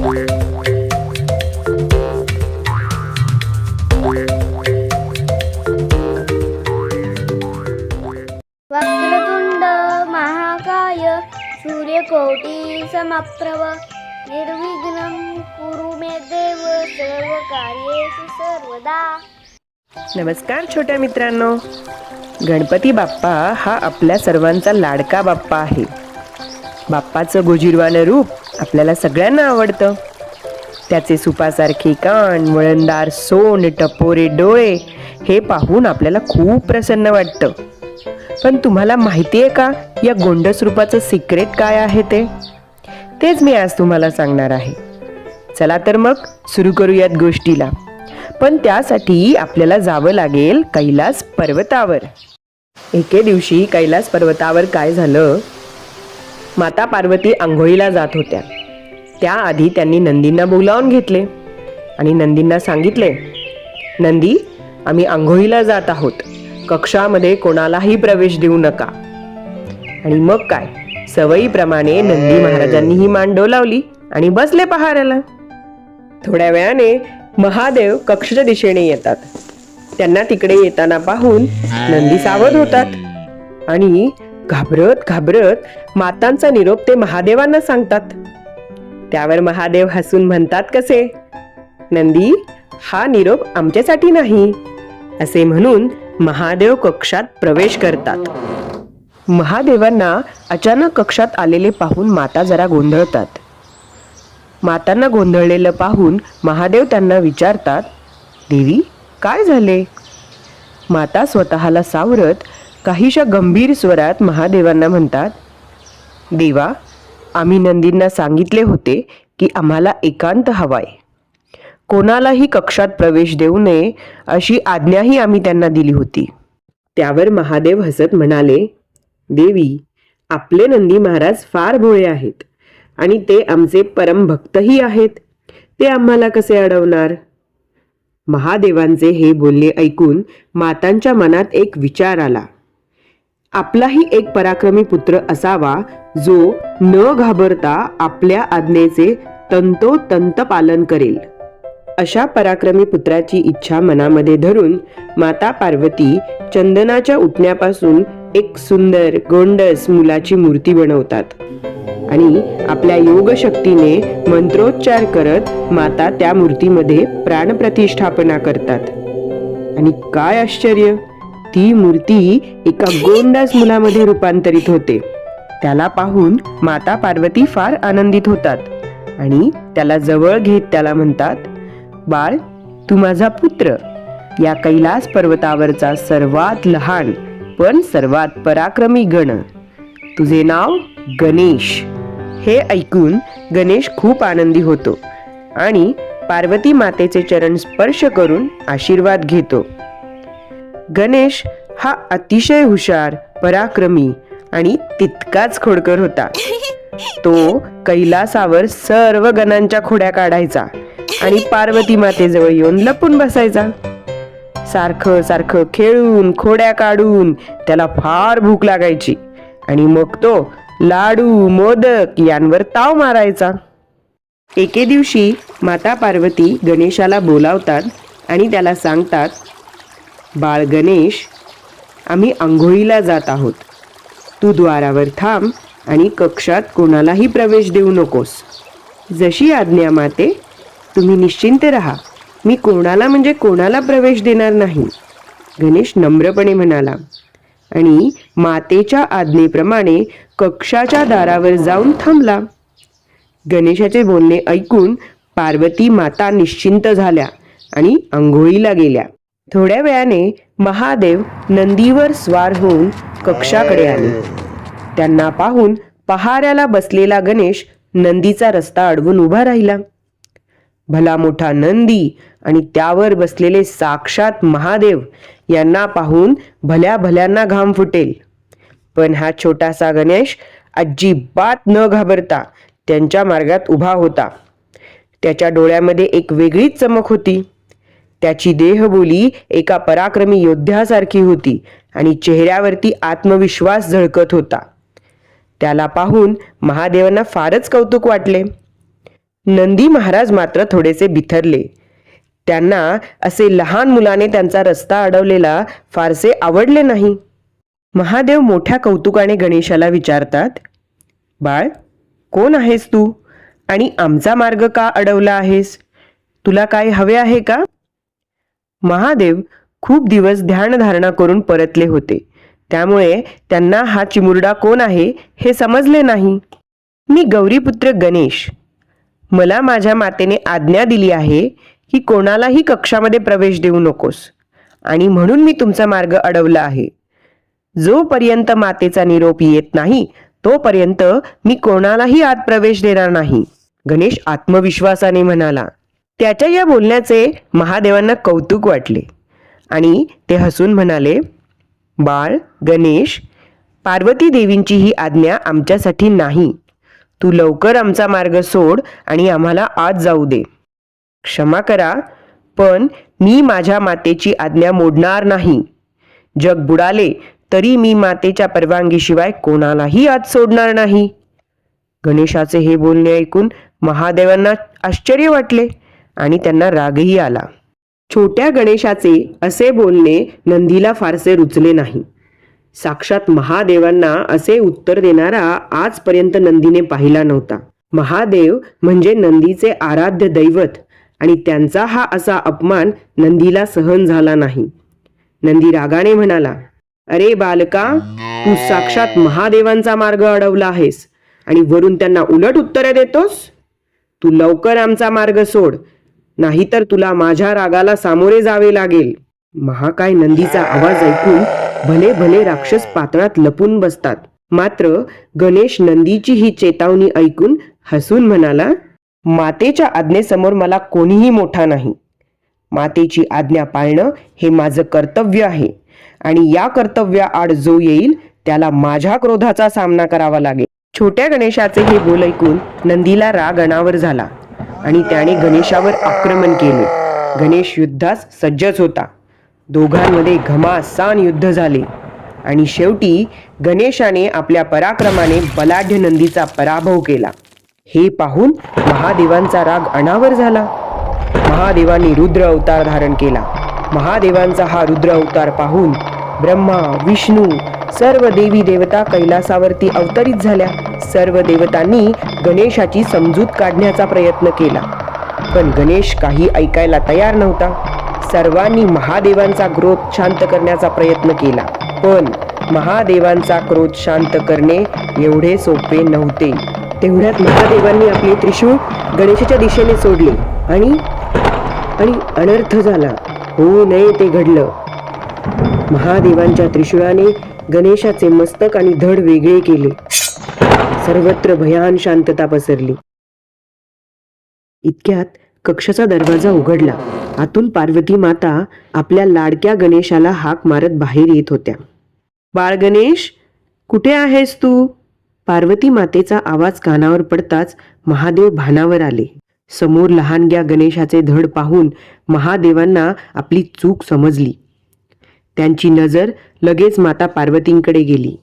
वक्रतुंड महाकाय सूर्यकोटी समप्रभ निर्विघ्न कुरु मे देव सर्वकार्येषु सर्वदा। नमस्कार छोट्या मित्रांनो. गणपती बाप्पा हा आपल्या सर्वांचा लाडका बाप्पा आहे. बाप्पाचं गोजिरवानं रूप आपल्याला सगळ्यांना आवडतं. त्याचे सुपासारखे कान वळणदार सोन टपोरे डोळे हे पाहून आपल्याला खूप प्रसन्न वाटतं. पण तुम्हाला माहिती आहे का या गोंडस रूपाचं सिक्रेट काय आहे ते? तेच मी आज तुम्हाला सांगणार आहे. चला तर मग सुरू करूयात गोष्टीला. पण त्यासाठी आपल्याला जावं लागेल कैलास पर्वतावर. एके दिवशी कैलास पर्वतावर काय झालं? माता पार्वती आंघोळीला जात होत्या. त्याआधी त्यांनी नंदींना बोलावून घेतले आणि नंदींना सांगितले नंदी आम्ही आंघोळीला जात आहोत. कक्षामध्ये कोणालाही प्रवेश देऊ नका. आणि मग काय? सवयीप्रमाणे नंदी महाराजांनी ही मान डोलावली आणि बसले पहाऱ्याला थोड्या वेळाने महादेव कक्षच्या दिशेने येतात. त्यांना तिकडे येताना पाहून नंदी सावध होतात आणि घाबरत घाबरत मातांचा निरोप ते महादेवांना सांगतात. त्यावर महादेव हसून म्हणतात कसे? नंदी हा निरोप आमच्यासाठी नाही असे म्हणून महादेव कक्षात प्रवेश करतात. महादेवांना अचानक कक्षात आलेले पाहून माता जरा गोंधळतात. मातांना गोंधळलेलं पाहून महादेव त्यांना विचारतात देवी काय झाले? माता स्वतःला सावरत काहीशा गंभीर स्वरात महादेवांना म्हणतात देवा आम्ही नंदींना सांगितले होते की आम्हाला एकांत हवाय. कोणालाही कक्षात प्रवेश देऊ नये अशी आज्ञाही आम्ही त्यांना दिली होती. त्यावर महादेव हसत म्हणाले देवी आपले नंदी महाराज फार भोळे आहेत आणि ते आमचे परमभक्तही आहेत. ते आम्हाला कसे अडवणार? महादेवांचे हे बोलणे ऐकून मातांच्या मनात एक विचार आला. आपलाही एक पराक्रमी पुत्र असावा जो न घाबरता आपल्या आज्ञेचे तंतोतंत पालन करेल. अशा पराक्रमी पुत्राची इच्छा मनामध्ये धरून माता पार्वती चंदनाच्या उठण्यापासून एक सुंदर गोंडस मुलाची मूर्ती बनवतात आणि आपल्या योगशक्तीने मंत्रोच्चार करत माता त्या मूर्तीमध्ये प्राणप्रतिष्ठापना करतात. आणि काय आश्चर्य! ती मूर्ती एका गोंडास मुलामध्ये रूपांतरित होते. त्याला पाहून माता पार्वती फार आनंदित होतात आणि त्याला जवळ घेत त्याला म्हणतात बाळ तू माझा पुत्र. या कैलास पर्वतावरचा सर्वात लहान पण सर्वात पराक्रमी गण. तुझे नाव गणेश. हे ऐकून गणेश खूप आनंदी होतो आणि पार्वती मातेचे चरण स्पर्श करून आशीर्वाद घेतो. गणेश हा अतिशय हुशार पराक्रमी आणि तितकाच खोडकर होता. तो कैलासावर सर्व गणांच्या खोड्या काढायचा आणि पार्वती मातेजवळ येऊन लपून बसायचा. सारखं सारखं खेळून खोड्या काढून त्याला फार भूक लागायची आणि मग तो लाडू मोदक यांवर ताव मारायचा. एके दिवशी माता पार्वती गणेशाला बोलावतात आणि त्याला सांगतात बाळ गणेश आम्ही आंघोळीला जात आहोत. तू द्वारावर थांब आणि कक्षात कोणालाही प्रवेश देऊ नकोस. जशी आज्ञा माते तुम्ही निश्चिंत राहा. मी कोणाला म्हणजे कोणाला प्रवेश देणार नाही. गणेश नम्रपणे म्हणाला. आणि मातेच्या आज्ञेप्रमाणे कक्षाच्या दारावर जाऊन थांबला. गणेशाचे बोलणे ऐकून पार्वती माता निश्चिंत झाल्या आणि आंघोळीला गेल्या. थोड्या वेळाने महादेव नंदीवर स्वार होऊन कक्षाकडे आले. त्यांना पाहून पहाऱ्याला बसलेला गणेश नंदीचा रस्ता अडवून उभा राहिला. भला मोठा नंदी आणि त्यावर बसलेले साक्षात महादेव यांना पाहून भल्या भल्यांना घाम फुटेल. पण हा छोटासा गणेश अजिबात न घाबरता त्यांच्या मार्गात उभा होता. त्याच्या डोळ्यामध्ये एक वेगळीच चमक होती. त्याची देहबोली एका पराक्रमी योद्ध्यासारखी होती आणि चेहऱ्यावरती आत्मविश्वास झळकत होता. त्याला पाहून महादेवांना फारच कौतुक वाटले. नंदी महाराज मात्र थोडेसे बिथरले. त्यांना असे लहान मुलाने त्यांचा रस्ता अडवलेला फारसे आवडले नाही. महादेव मोठ्या कौतुकाने गणेशाला विचारतात बाळ कोण आहेस तू? आणि आमचा मार्ग का अडवला आहेस? तुला काय हवे आहे का? महादेव खूप दिवस ध्यानधारणा करून परतले होते. त्यामुळे त्यांना हा चिमुरडा कोण आहे हे समजले नाही. मी गौरीपुत्र गणेश. मला माझ्या मातेने आज्ञा दिली आहे की कोणालाही कक्षामध्ये प्रवेश देऊ नकोस. आणि म्हणून मी तुमचा मार्ग अडवला आहे. जोपर्यंत मातेचा निरोप येत नाही तोपर्यंत मी कोणालाही आत प्रवेश देणार नाही. गणेश आत्मविश्वासाने म्हणाला त्याच्या या बोलण्याचे महादेवांना कौतुक वाटले. आणि ते हसून म्हणाले बाळ गणेश पार्वती देवींची ही आज्ञा आमच्यासाठी नाही. तू लवकर आमचा मार्ग सोड आणि आम्हाला आत जाऊ दे. क्षमा करा पण मी माझ्या मातेची आज्ञा मोडणार नाही. जग बुडाले तरी मी मातेच्या परवानगीशिवाय कोणालाही आत सोडणार नाही. गणेशाचे हे बोलणे ऐकून महादेवांना आश्चर्य वाटले. आणि त्यांना रागही आला. छोट्या गणेशाचे असे बोलणे नंदीला फारसे रुचले नाही. साक्षात महादेवांना असे उत्तर देणारा आजपर्यंत नंदीने पाहिला नव्हता. महादेव म्हणजे नंदीचे आराध्य दैवत आणि त्यांचा हा असा अपमान नंदीला सहन झाला नाही. नंदी रागाने म्हणाला अरे बालका तू साक्षात महादेवांचा मार्ग अडवला आहेस आणि वरून त्यांना उलट उत्तरे देतोस? तू लवकर आमचा मार्ग सोड नाहीतर तुला माझ्या रागाला सामोरे जावे लागेल. महाकाय नंदीचा आवाज ऐकून भले भले राक्षस पातळात लपून बसतात. मात्र गणेश नंदीची ही चेतावणी ऐकून हसून म्हणाला मातेच्या आज्ञेसमोर मला कोणीही मोठा नाही. मातेची आज्ञा पाळणं हे माझं कर्तव्य आहे. आणि या कर्तव्याआड जो येईल त्याला माझ्या क्रोधाचा सामना करावा लागेल. छोट्या गणेशाचे हे बोल ऐकून नंदीला राग अनावर झाला. आणि त्याने गणेशावर आक्रमण केले. गणेश युद्धास सज्जच होता. दोघांमध्ये घमासान युद्ध झाले. आणि शेवटी गणेशाने आपल्या पराक्रमाने बलाढ्य नंदीचा पराभव केला. हे पाहून महादेवांचा राग अनावर झाला. महादेवांनी रुद्र अवतार धारण केला. महादेवांचा हा रुद्र अवतार पाहून ब्रह्मा विष्णू सर्व देवी देवता कैलासावरती अवतरित झाल्या. सर्व देवतांनी गणेशाची समजूत काढण्याचा प्रयत्न केला. पण गणेश काही ऐकायला तयार नव्हता. सर्वांनी महादेवांचा क्रोध शांत करण्याचा प्रयत्न केला. पण महादेवांचा क्रोध शांत करणे एवढे सोपे नव्हते. तेवढ्यात महादेवांनी आपले त्रिशूळ गणेशाच्या दिशेने सोडले आणि आणि अनर्थ झाला. होऊ नये ते घडलं. महादेवांच्या त्रिशूळाने गणेशाचे मस्तक आणि धड वेगळे केले. सर्वत्र भयान शांतता पसरली. इतक्यात कक्षाचा दरवाजा उघडला. आतून पार्वती माता आपल्या लाडक्या गणेशाला हाक मारत बाहेर येत होत्या. बाळ गणेश कुठे आहेस तू? पार्वती मातेचा आवाज कानावर पडताच महादेव भानावर आले. समोर लहानग्या गणेशाचे धड पाहून महादेवांना आपली चूक समजली. त्यांची नजर लगेच माता पार्वतींकडे गेली.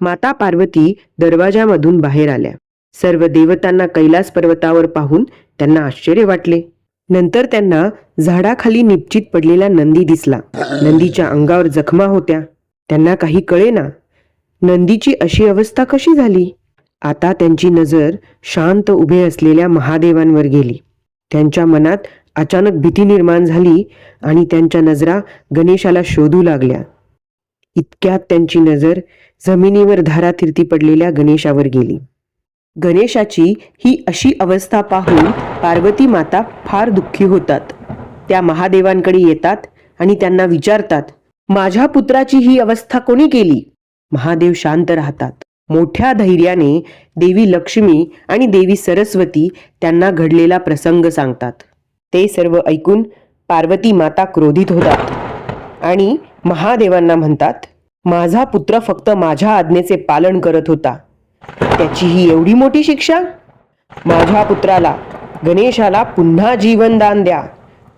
माता पार्वती दरवाजामधून बाहेर आल्या. सर्व देवतांना कैलास पर्वतावर पाहून त्यांना आश्चर्य वाटले. नंतर त्यांना झाडाखाली निपचित पडलेला नंदी दिसला. नंदीच्या अंगावर जखमा होत्या. त्यांना काही कळेना. नंदीची अशी अवस्था कशी झाली? आता त्यांची नजर शांत उभे असलेल्या महादेवांवर गेली. त्यांच्या मनात अचानक भीती निर्माण झाली आणि त्यांच्या नजरा गणेशाला शोधू लागल्या. इतक्यात त्यांची नजर जमिनीवर धारातीर्थी पडलेल्या गणेशावर गेली. गणेशाची ही अशी अवस्था पाहून पार्वती माता फार दुःखी होतात. त्या महादेवांकडे येतात आणि त्यांना विचारतात माझ्या पुत्राची ही अवस्था कोणी केली? महादेव शांत राहतात. मोठ्या धैर्याने देवी लक्ष्मी आणि देवी सरस्वती त्यांना घडलेला प्रसंग सांगतात. ते सर्व ऐकून पार्वती माता क्रोधित होतात. आणि महादेवांना म्हणतात माझा पुत्र फक्त माझ्या आज्ञेचे पालन करत होता. त्याची ही एवढी मोठी शिक्षा? माझ्या पुत्राला गणेशाला पुन्हा जीवनदान द्या.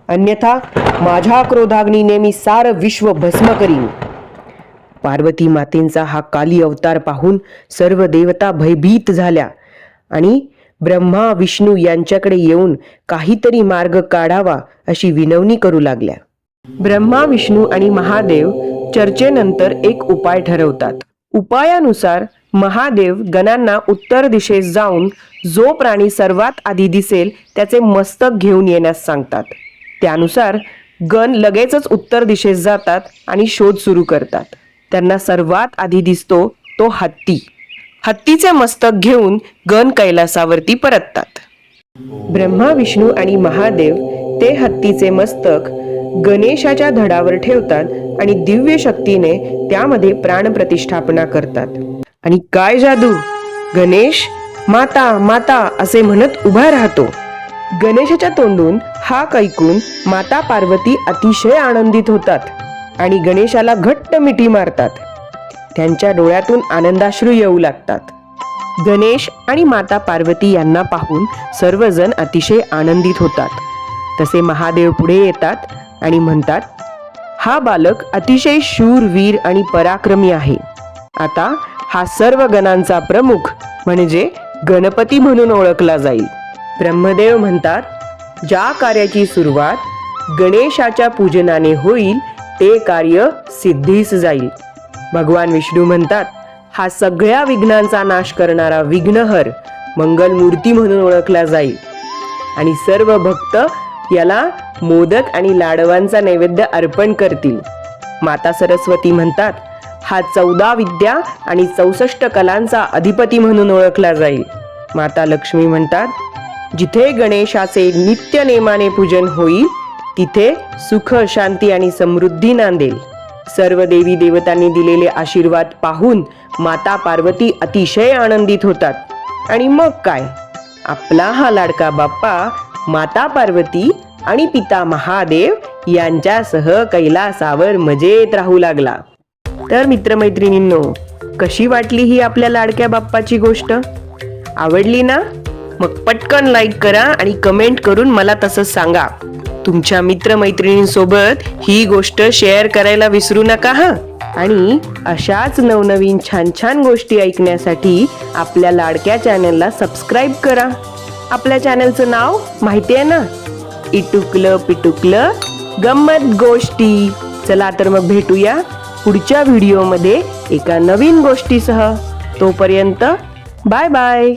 अन्यथा माझ्या क्रोधाग्नीने मी सार विश्व भस्म करीन. पार्वती मातेंचा हा काली अवतार पाहून सर्व देवता भयभीत झाल्या आणि ब्रह्मा विष्णू यांच्याकडे येऊन काहीतरी मार्ग काढावा अशी विनवणी करू लागल्या. ब्रह्मा विष्णू आणि महादेव चर्चेनंतर एक उपाय ठरवतात. उपायानुसार महादेव गणांना उत्तर दिशेस जाऊन जो प्राणी सर्वात आधी दिसेल त्याचे मस्तक घेऊन येण्यास सांगतात. त्यानुसार गण लगेचच उत्तर दिशेस जातात आणि शोध सुरू करतात. त्यांना सर्वात आधी दिसतो तो हत्ती. हत्तीचे मस्तक घेऊन गण कैलासावरती परततात. ब्रह्मा विष्णू आणि महादेव ते हत्तीचे मस्तक गणेशाच्या धडावर ठेवतात आणि दिव्य शक्तीने त्यामध्ये प्राण प्रतिष्ठापना करतात. आणि काय जादू? गणेश माता माता असे म्हणत उभा राहतो. गणेशाच्या तोंडून हाक ऐकून माता पार्वती अतिशय आनंदित होतात आणि गणेशाला घट्ट मिठी मारतात. त्यांच्या डोळ्यातून आनंदाश्रू येऊ लागतात. गणेश आणि माता पार्वती यांना पाहून सर्वजण अतिशय आनंदित होतात. तसे महादेव पुढे येतात आणि म्हणतात हा बालक अतिशय शूरवीर आणि पराक्रमी आहे. आता हा सर्व गणांचा प्रमुख म्हणजे गणपती म्हणून ओळखला जाईल. ब्रह्मदेव म्हणतात ज्या कार्याची सुरुवात गणेशाच्या पूजनाने होईल ते कार्य सिद्धीस जाईल. भगवान विष्णू म्हणतात हा सगळ्या विघ्नांचा नाश करणारा विघ्नहर मंगलमूर्ती म्हणून ओळखला जाईल. आणि सर्व भक्त याला मोदक आणि लाडवांचा नैवेद्य अर्पण करतील. माता सरस्वती म्हणतात हा चौदा विद्या आणि चौसष्ट कलांचा अधिपती म्हणून ओळखला जाईल. माता लक्ष्मी म्हणतात जिथे गणेशाचे नित्य नेमाने पूजन होईल तिथे सुख शांती आणि समृद्धी नांदेल. सर्व देवी देवतांनी दिलेले आशीर्वाद पाहून माता पार्वती अतिशय आनंदित होतात. आणि मग काय? आपला हा लाडका बाप्पा माता पार्वती आणि पिता महादेव यांच्यासह कैलासावर मजेत राहू लागला. तर मित्रमैत्रिणींनो कशी वाटली ही आपल्या लाडक्या बाप्पाची गोष्ट? आवडली ना? मग पटकन लाईक करा आणि कमेंट करून मला तसं सांगा. तुमच्या मित्रमैत्रिणींसोबत ही गोष्ट शेअर करायला विसरू नका हा? आणि अशाच नवनवीन छान छान गोष्टी ऐकण्यासाठी आपल्या लाडक्या चॅनलला सबस्क्राईब करा. आपल्या चॅनलचं नाव माहिती आहे ना? इटुकलं पिटुकलं गंमत गोष्टी. चला तर मग भेटूया पुढच्या व्हिडिओमध्ये एका नवीन गोष्टीसह. तोपर्यंत बाय बाय.